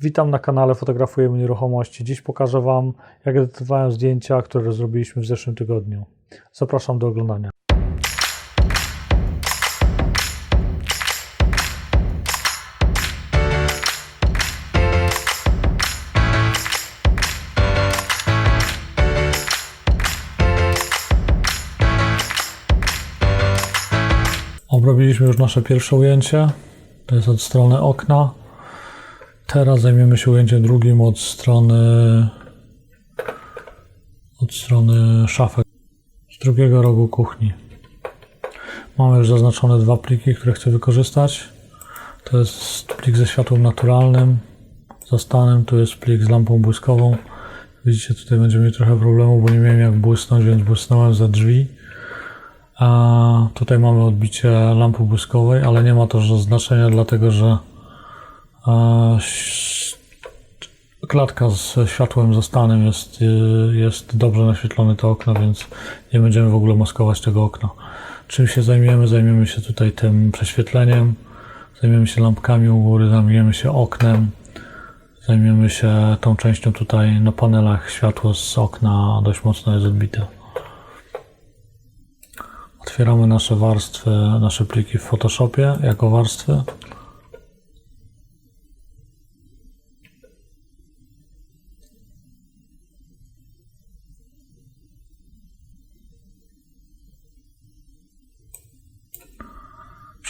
Witam na kanale Fotografujemy Nieruchomości. Dziś pokażę Wam, jak edytowałem zdjęcia, które zrobiliśmy w zeszłym tygodniu. Zapraszam do oglądania. Obrobiliśmy już nasze pierwsze ujęcie. To jest od strony okna. Teraz zajmiemy się ujęciem drugim od strony od strony szafy z drugiego rogu kuchni. Mamy już zaznaczone dwa pliki, które chcę wykorzystać. To jest plik ze światłem naturalnym, za stanem, tu jest plik z lampą błyskową. Widzicie, tutaj będziemy mieli trochę problemu, bo nie miałem jak błysnąć, więc błysnąłem za drzwi. A tutaj mamy odbicie lampy błyskowej, ale nie ma to znaczenia, dlatego że klatka z światłem zastanym jest, y, jest dobrze naświetlone to okno, więc nie będziemy w ogóle maskować tego okna. Czym się zajmiemy? Zajmiemy się tutaj tym prześwietleniem, zajmiemy się lampkami u góry, zajmiemy się oknem, zajmiemy się tą częścią tutaj na panelach. Światło z okna dość mocno jest odbite. Otwieramy nasze warstwy, nasze pliki w Photoshopie jako warstwy.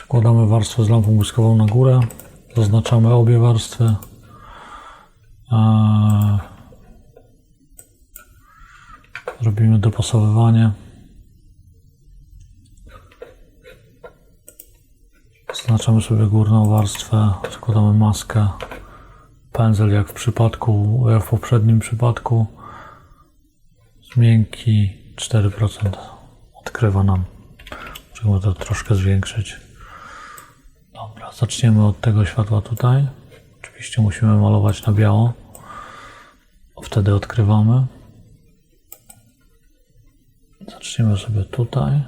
Przekładamy warstwę z lampą błyskową na górę. Zaznaczamy obie warstwy. Eee, Robimy dopasowywanie. Zaznaczamy sobie górną warstwę, zakładamy maskę, pędzel jak w przypadku, jak w poprzednim przypadku. Miękki 4% odkrywa nam. Możemy to troszkę zwiększyć. Dobra, zaczniemy od tego światła tutaj. Oczywiście musimy malować na biało. Wtedy odkrywamy. Zaczniemy sobie tutaj.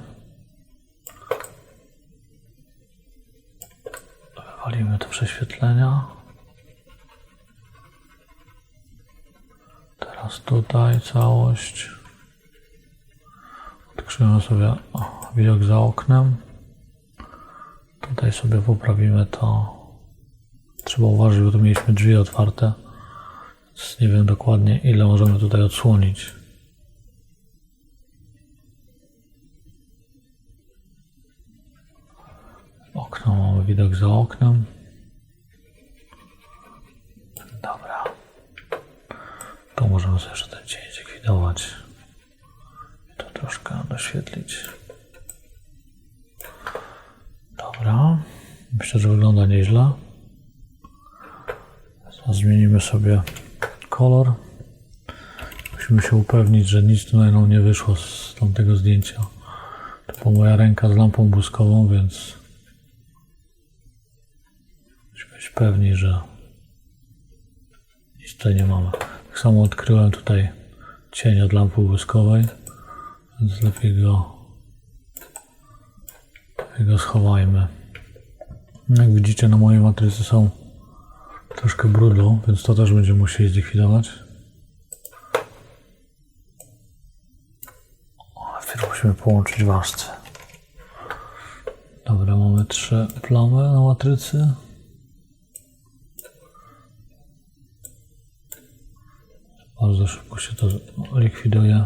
Wywalimy te prześwietlenia. Teraz tutaj całość. Odkrzyjemy sobie widok za oknem. Tutaj sobie poprawimy to. Trzeba uważać, bo tu mieliśmy drzwi otwarte. Więc nie wiem dokładnie ile możemy tutaj odsłonić. Okno mamy widok za oknem. Dobra. Tu możemy sobie jeszcze ten cień zlikwidować. To troszkę doświetlić. Myślę, że wygląda nieźle. Zmienimy sobie kolor. Musimy się upewnić, że nic tutaj nam nie wyszło z tamtego zdjęcia. To była moja ręka z lampą błyskową, więc musimy być pewni, że nic tutaj nie mamy. Tak samo odkryłem tutaj cień od lampy błyskowej, więc lepiej go, lepiej go schowajmy. Jak widzicie na mojej matrycy są troszkę brudu, więc to też będziemy musieli zlikwidować. Najpierw musimy połączyć warstwy. Dobra, mamy trzy plamy na matrycy. Bardzo szybko się to likwiduje.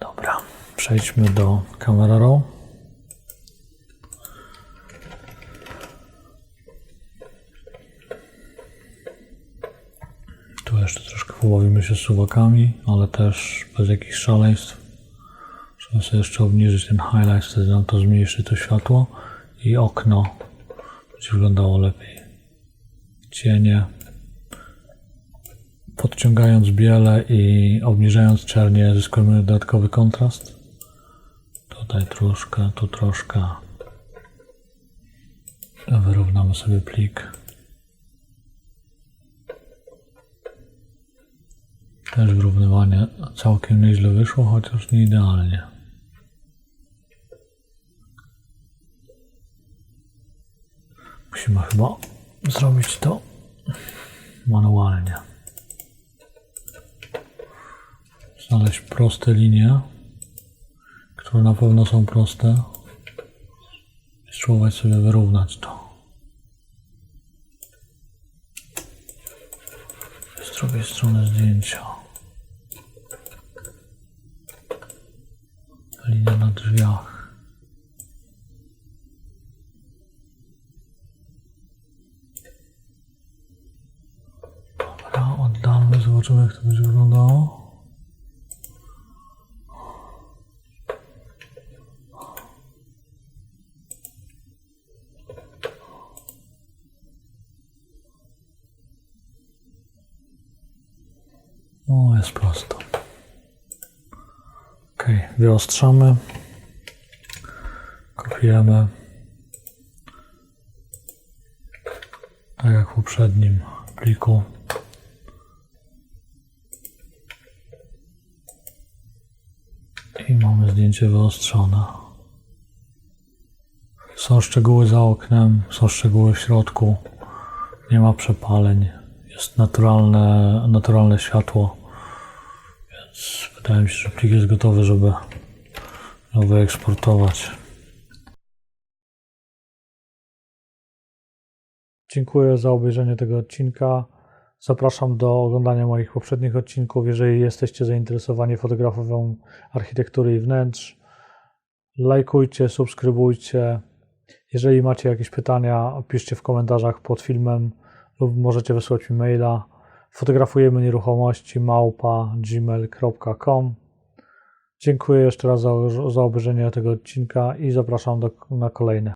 Dobra, przejdźmy do Camera Raw. Tu jeszcze troszkę pobawimy się suwakami, ale też bez jakichś szaleństw. Trzeba sobie jeszcze obniżyć ten highlight, wtedy nam to zmniejszy to światło i okno będzie wyglądało lepiej. Cienie. Podciągając biele i obniżając czernie zyskujemy dodatkowy kontrast. Tutaj troszkę, tu troszkę. Wyrównamy sobie plik. Też wyrównywanie całkiem nieźle wyszło, chociaż nie idealnie. Musimy chyba zrobić to manualnie. Znaleźć proste linie, które na pewno są proste. I spróbować sobie wyrównać to. Z drugiej strony zdjęcia. Linia na drzwiach. Dobra, oddalmy, zobaczymy jak to będzie wyglądało. O, jest prosto. Wyostrzamy. Kopiujemy. Tak jak w poprzednim pliku. I mamy zdjęcie wyostrzone. Są szczegóły za oknem, są szczegóły w środku. Nie ma przepaleń. Jest naturalne, naturalne światło. Więc wydaje mi się, że plik jest gotowy, żeby go wyeksportować. Dziękuję za obejrzenie tego odcinka. Zapraszam do oglądania moich poprzednich odcinków. Jeżeli jesteście zainteresowani fotografią architektury i wnętrz, lajkujcie, subskrybujcie. Jeżeli macie jakieś pytania, piszcie w komentarzach pod filmem lub możecie wysłać mi maila. Fotografujemy nieruchomości małpa gmail.com. Dziękuję jeszcze raz za, za obejrzenie tego odcinka i zapraszam do, na kolejne.